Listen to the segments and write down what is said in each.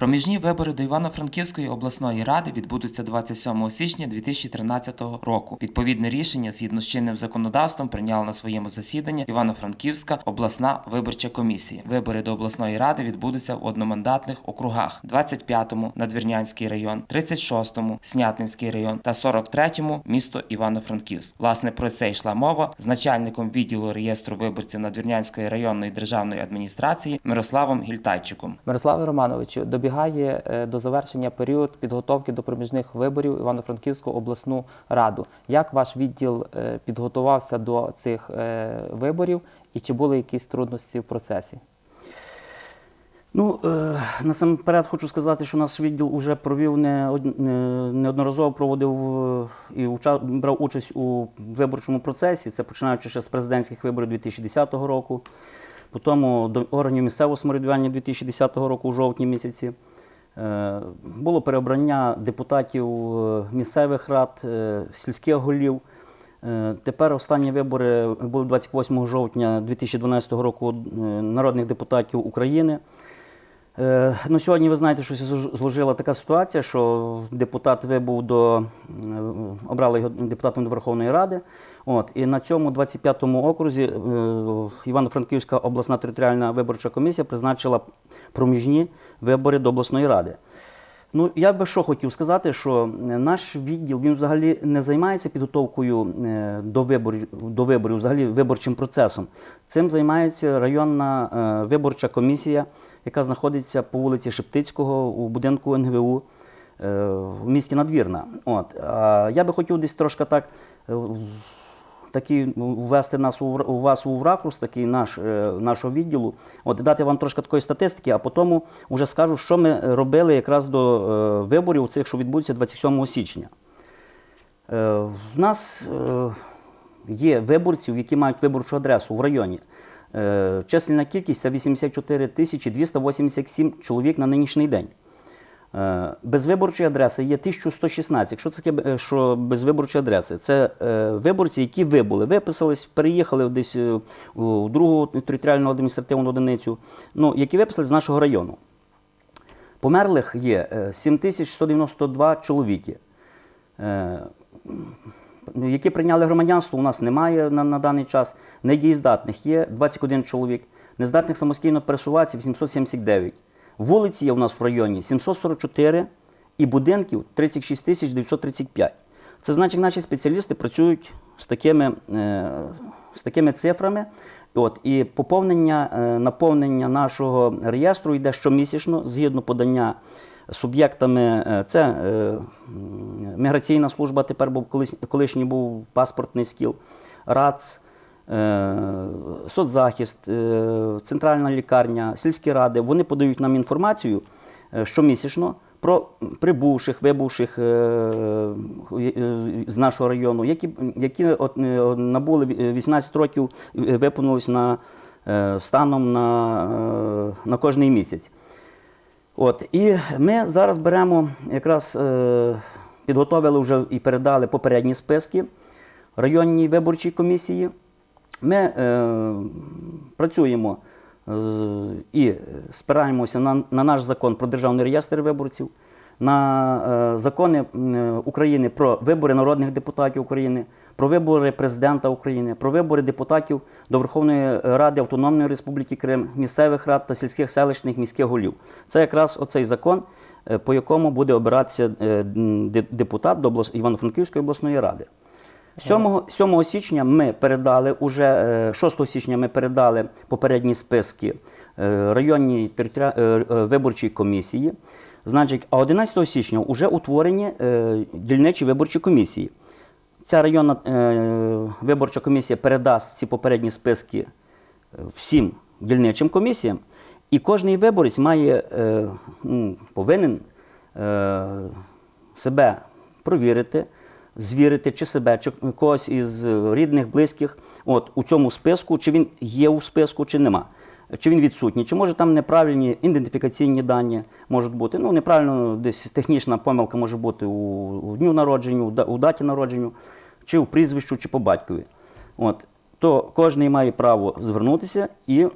Проміжні вибори до Івано-Франківської обласної ради відбудуться 27 січня 2013 року. Відповідне рішення згідно з чинним законодавством прийняла на своєму засіданні Івано-Франківська обласна виборча комісія. Вибори до обласної ради відбудуться в одномандатних округах: 25-му Надвірнянський район, 36-му Снятинський район та 43-му місто Івано-Франківськ. Власне про це йшла мова з начальником відділу реєстру виборців Надвірнянської районної державної адміністрації Мирославом Гільтайчиком. Мирославе Романовичу, добігає е, до завершення період підготовки до проміжних виборів Івано-Франківську обласну раду. Як ваш відділ е, підготувався до цих е, виборів і чи були якісь трудності в процесі? Ну, насамперед хочу сказати, що наш відділ вже провів не, неодноразово проводив і брав участь у виборчому процесі. Це починаючи ще з президентських виборів 2010 року, потім до органів місцевого самоврядування 2010 року у жовтні місяці. Е, Було переобрання депутатів е, місцевих рад, е, сільських голів. Тепер останні вибори були 28 жовтня 2012 року народних депутатів України. Е, Ну, сьогодні ви знаєте, що зложила така ситуація, що депутат вибув до е, обрали його депутатом до Верховної Ради. От, і на цьому 25-му окрузі е, Івано-Франківська обласна територіальна виборча комісія призначила проміжні вибори до обласної ради. Ну, я би що хотів сказати, що е, наш відділ він взагалі не займається підготовкою е, до виборів, до виборів, взагалі виборчим процесом. Цим займається районна е, виборча комісія, яка знаходиться по вулиці Шептицького у будинку НГУ е, в місті Надвірна. От. Я би хотів десь трошки так. Такий ввести нас у, вас у ракурс, такий наш, е, нашого відділу, от дати вам трошки такої статистики, а потім вже скажу, що ми робили якраз до е, виборів цих, що відбудуться 27 січня. Е, в нас є виборців, які мають виборчу адресу в районі. Чисельна кількість це 84 тисячі 287 чоловік на нинішній день. Е, Без виборчої адреси є 1116. Якщо це таке, е, що без виборчої адреси, це е, виборці, які вибули, виписались, переїхали десь у другу територіальну адміністративну одиницю, ну, які виписались з нашого району. Померлих є е, 7192 чоловіки. Е, які прийняли громадянство, у нас немає на, на даний час. Недієздатних є 21 чоловік, нездатних самостійно пересуватися 879. Вулиці є у нас в районі 744 і будинків 36 тисяч 935. Це значить, наші спеціалісти працюють з такими, е, з такими цифрами. От, і поповнення, е, наповнення нашого реєстру йде щомісячно згідно подання суб'єктами. е, Це міграційна служба, тепер був колишній був паспортний скіл, РАЦ, соцзахист, е, центральна лікарня, сільські ради. Вони подають нам інформацію е, щомісячно про прибувших, вибувших е, е, з нашого району, які, які е, набули 18 років, е, виповнилось на, е, станом на, е, на кожний місяць. От, і ми зараз беремо якраз е, підготовили вже і передали попередні списки районній виборчій комісії. Ми е, працюємо е, і спираємося на, на наш закон про державний реєстр виборців, на е, закони України про вибори народних депутатів України, про вибори президента України, про вибори депутатів до Верховної Ради Автономної Республіки Крим, місцевих рад та сільських селищних міських голів. Це якраз оцей закон, е, по якому буде обиратися е, депутат до Івано-Франківської обласної ради. 7, 7 січня ми передали уже е, 6 січня ми передали попередні списки е, районній територіа- е, е, виборчій комісії. Значить, а 11 січня вже утворені е, дільничі виборчі комісії. Ця районна е, виборча комісія передасть ці попередні списки е, всім дільничим комісіям, і кожний виборець має е, повинен е, себе провірити, звірити, чи себе, чи когось із рідних, близьких, от у цьому списку, чи він є у списку, чи нема. Чи він відсутній, чи може там неправильні ідентифікаційні дані можуть бути. Ну, неправильно, десь технічна помилка може бути у, у дню народження, у, у даті народження, чи у прізвищу, чи по батькові. От, то кожен має право звернутися і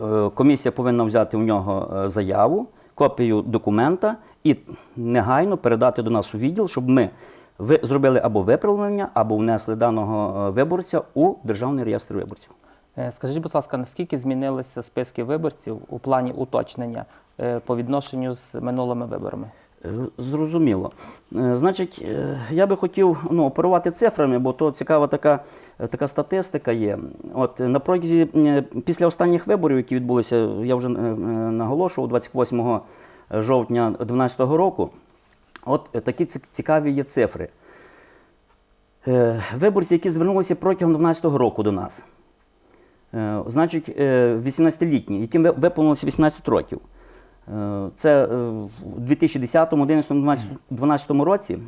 Е, Комісія повинна взяти у нього е, заяву, копію документа і негайно передати до нас у відділ, щоб ми ви зробили або виправлення, або внесли даного е, виборця у державний реєстр виборців. Е, Скажіть, будь ласка, наскільки змінилися списки виборців у плані уточнення е, по відношенню з минулими виборами? Зрозуміло. Значить, я би хотів ну, оперувати цифрами, бо то цікава така, така статистика є. От на протязі після останніх виборів, які відбулися, я вже наголошував 28 жовтня 2012 року. От е, такі цікаві є цифри. Е, Виборці, які звернулися протягом 2012 року до нас. Е, Значить, е, 18-літні, яким виповнилося 18 років. Це в 2010, 2011, 2012 році.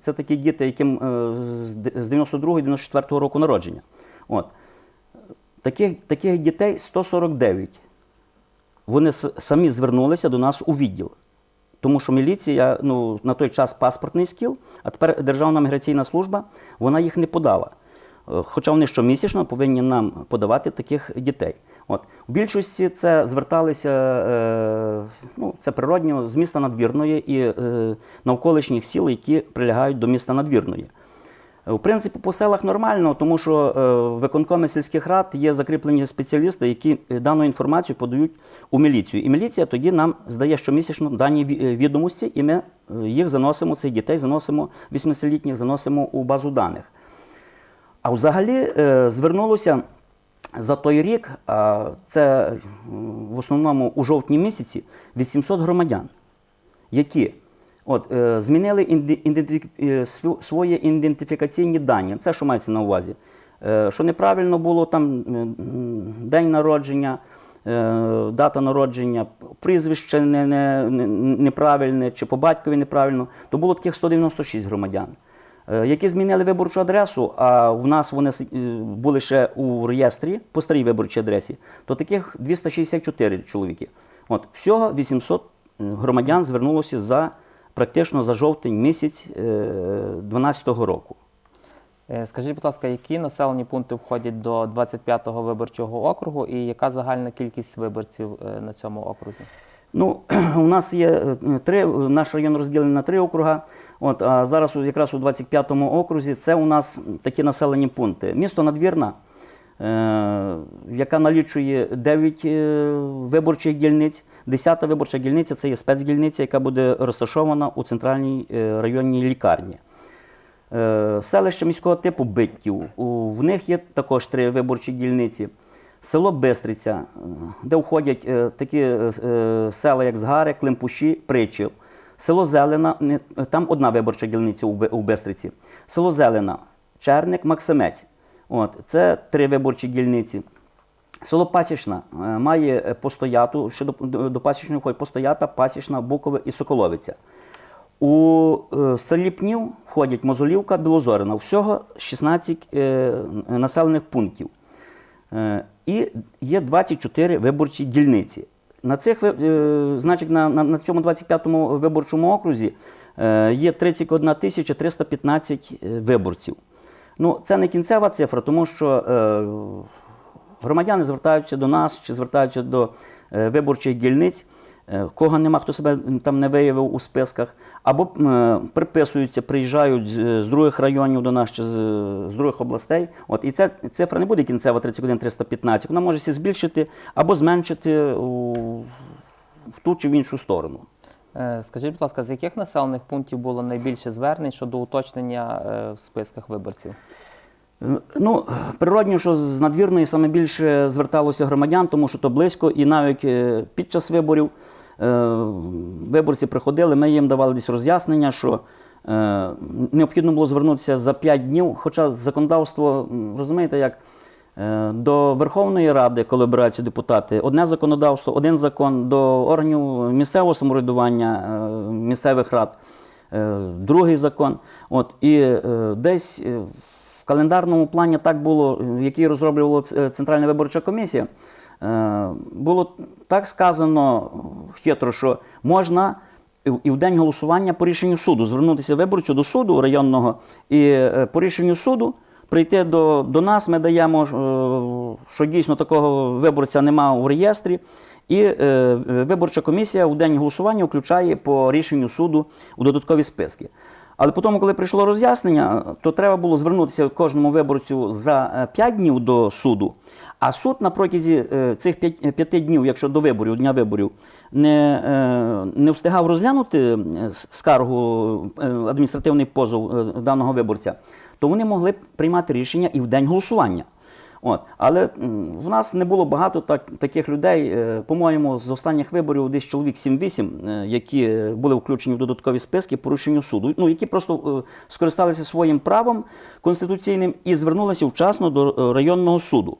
Це такі діти, яким з 92-94 року народження. От. Таких, таких дітей 149. Вони самі звернулися до нас у відділ. Тому що міліція, ну, на той час паспортний скіл, а тепер Державна міграційна служба, вона їх не подала. Е, Хоча вони щомісячно повинні нам подавати таких дітей. От. У більшості це зверталися, е, ну, це природньо, з міста Надвірної і е, навколишніх сіл, які прилягають до міста Надвірної. Е, В принципі, по селах нормально, тому що е, в виконкомі сільських рад є закріплені спеціалісти, які е, дану інформацію подають у міліцію. І міліція тоді нам здає щомісячно дані е, відомості, і ми е, їх заносимо, цих дітей заносимо, 18-літніх заносимо у базу даних. А взагалі е, звернулося за той рік, це в основному у жовтні місяці, 800 громадян, які от, е, змінили інди- е, свої ідентифікаційні дані. Це що мається на увазі? Е, що неправильно було там день народження, е, дата народження, прізвище не, не- неправильне чи по батькові неправильно, то було таких 196 громадян. Е, які змінили виборчу адресу, а в нас вони е, були ще у реєстрі по старій виборчій адресі, то таких 264 чоловіки. От всього 800 громадян звернулося за практично за жовтень місяць 2012 року. Е, Скажіть, будь ласка, які населені пункти входять до 25-го виборчого округу і яка загальна кількість виборців е, на цьому окрузі? Ну, у нас є е, три, наш район розділений на три округа. От, а зараз якраз у 25-му окрузі це у нас такі населені пункти. Місто Надвірна, е, яка налічує 9 е, виборчих дільниць. 10-та виборча дільниця це є спецдільниця, яка буде розташована у центральній е, районній лікарні. Е, Селище міського типу Битків. В них є також три виборчі дільниці. Село Бистриця, е, де входять е, такі е, е, села, як Згари, Климпуші, Причіл. Село Зелена, там одна виборча дільниця у Бистриці. Село Зелена, Черник, Максимець. От, це три виборчі дільниці. Село Пасічна е, має постояту, що до, до, Пасічної входять постоята, Пасічна, Букове і Соколовиця. У е, селі Пнів входять Мозолівка, Білозорина. Всього 16 е, населених пунктів. Е, і є 24 виборчі дільниці. На цих е, значить, на, на, на цьому 25-му виборчому окрузі е, є 31 тисяча 315 е, виборців. Ну, це не кінцева цифра, тому що е, громадяни звертаються до нас чи звертаються до е, виборчих дільниць, е, кого нема, хто себе там не виявив у списках, або е, приписуються, приїжджають з, з других районів до нас чи з, з других областей. От, і ця цифра не буде кінцева 31 315, вона може збільшити або зменшити у, в ту чи в іншу сторону. Е, Скажіть, будь ласка, з яких населених пунктів було найбільше звернень щодо уточнення е, в списках виборців? Ну, природньо, що з надвірної саме більше зверталося громадян, тому що то близько, і навіть е, під час виборів виборці приходили, ми їм давали десь роз'яснення, що необхідно було звернутися за 5 днів, хоча законодавство, розумієте, як до Верховної Ради, коли обираються депутати, одне законодавство, один закон, до органів місцевого самоврядування, е, місцевих рад, е, другий закон. От, і е, десь е, в календарному плані так було, е, який розроблювала Центральна виборча комісія, е, було так сказано хитро, що можна і в- день голосування по рішенню суду звернутися виборцю до суду районного і е, по рішенню суду прийти до, до нас. Ми даємо, е, що дійсно такого виборця немає у реєстрі, І е, виборча комісія в день голосування включає по рішенню суду у додаткові списки. Але потім, коли прийшло роз'яснення, то треба було звернутися кожному виборцю за 5 днів до суду. А суд на протязі е, цих 5 днів, якщо до виборів, дня виборів, не, е, не встигав розглянути е, скаргу, е, адміністративний позов е, даного виборця, то вони могли б приймати рішення і в день голосування. От. Але в нас не було багато так, таких людей. Е, По-моєму, з останніх виборів десь чоловік 7-8, е, які е, були включені в додаткові списки по рішенню суду, ну, які просто скористалися своїм правом конституційним і звернулися вчасно до районного суду.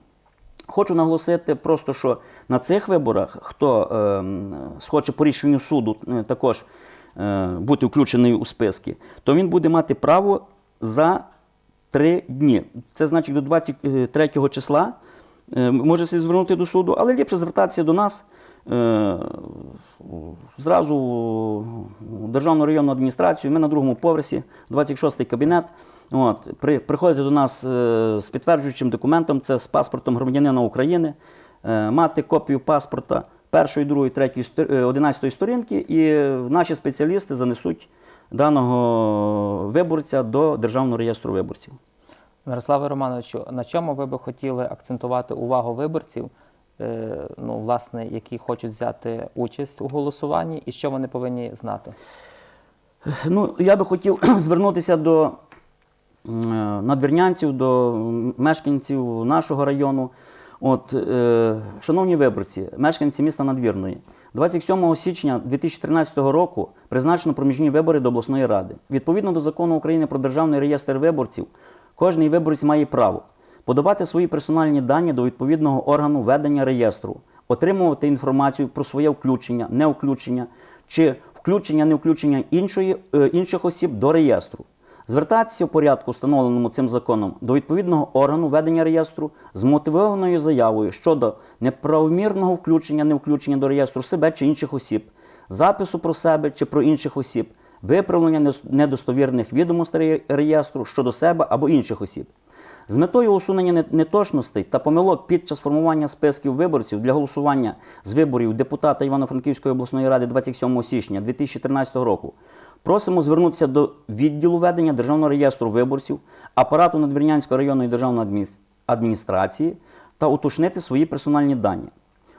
Хочу наголосити просто, що на цих виборах, хто е, схоче по рішенню суду також е, бути включений у списки, то він буде мати право за три дні. Це значить до 23 числа е, може звернути до суду, але ліпше звертатися до нас. е, Зразу в Державну районну адміністрацію, ми на другому поверсі, 26-й кабінет. От, при, приходите до нас е, з підтверджуючим документом, це з паспортом громадянина України, е, мати копію паспорта першої, другої, третьої, сто- е, одинадцятої сторінки, і наші спеціалісти занесуть даного виборця до Державного реєстру виборців. Мирославе Романовичу, на чому ви би хотіли акцентувати увагу виборців, е, ну, власне, які хочуть взяти участь у голосуванні, і що вони повинні знати? Ну, я би хотів звернутися до е, надвірнянців, до мешканців нашого району. От, е, шановні виборці, мешканці міста Надвірної, 27 січня 2013 року призначено проміжні вибори до обласної ради. Відповідно до закону України про державний реєстр виборців, кожний виборець має право подавати свої персональні дані до відповідного органу ведення реєстру, отримувати інформацію про своє включення, неуключення чи включення, невключення іншої, е, інших осіб до реєстру. Звертатися в порядку, встановленому цим законом, до відповідного органу ведення реєстру з мотивованою заявою щодо неправомірного включення, невключення до реєстру себе чи інших осіб, запису про себе чи про інших осіб, виправлення недостовірних відомостей реєстру щодо себе або інших осіб. З метою усунення неточностей та помилок під час формування списків виборців для голосування з виборів депутата Івано-Франківської обласної ради 27 січня 2013 року просимо звернутися до відділу ведення Державного реєстру виборців, апарату Надвірнянської районної державної адміністрації та уточнити свої персональні дані.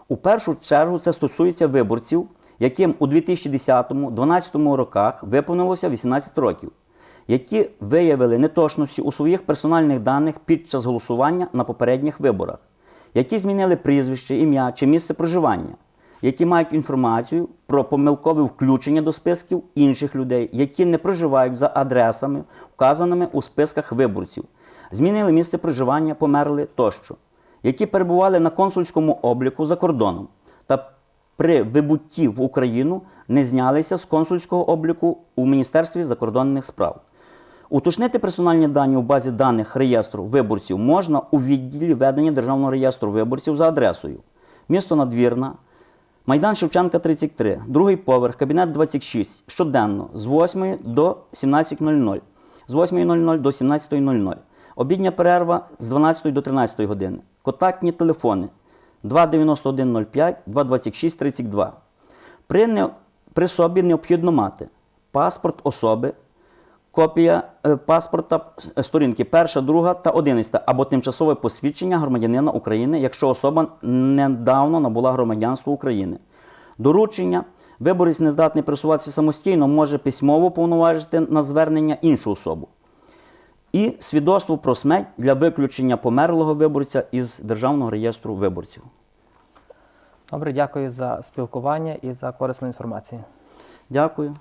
У першу чергу це стосується виборців, яким у 2010-2012 роках виповнилося 18 років, які виявили неточності у своїх персональних даних під час голосування на попередніх виборах, які змінили прізвище, ім'я чи місце проживання, які мають інформацію про помилкове включення до списків інших людей, які не проживають за адресами, вказаними у списках виборців, змінили місце проживання, померли тощо, які перебували на консульському обліку за кордоном та при вибутті в Україну не знялися з консульського обліку у Міністерстві закордонних справ. Уточнити персональні дані у базі даних реєстру виборців можна у відділі ведення Державного реєстру виборців за адресою місто Надвірна, Майдан Шевченка 33, другий поверх, кабінет 26, щоденно з 8 до 17.00, з 8.00 до 17.00. Обідня перерва з 12 до 13 години. Контактні телефони 29105 226 32. При, не, при собі необхідно мати паспорт особи, копія е, паспорта е, сторінки перша, друга та одинадцята або тимчасове посвідчення громадянина України, якщо особа недавно набула громадянство України. Доручення виборець не здатний пересуватися самостійно, може письмово повноважити на звернення іншу особу. І свідоцтво про смерть для виключення померлого виборця із Державного реєстру виборців. Добре, дякую за спілкування і за корисну інформацію. Дякую.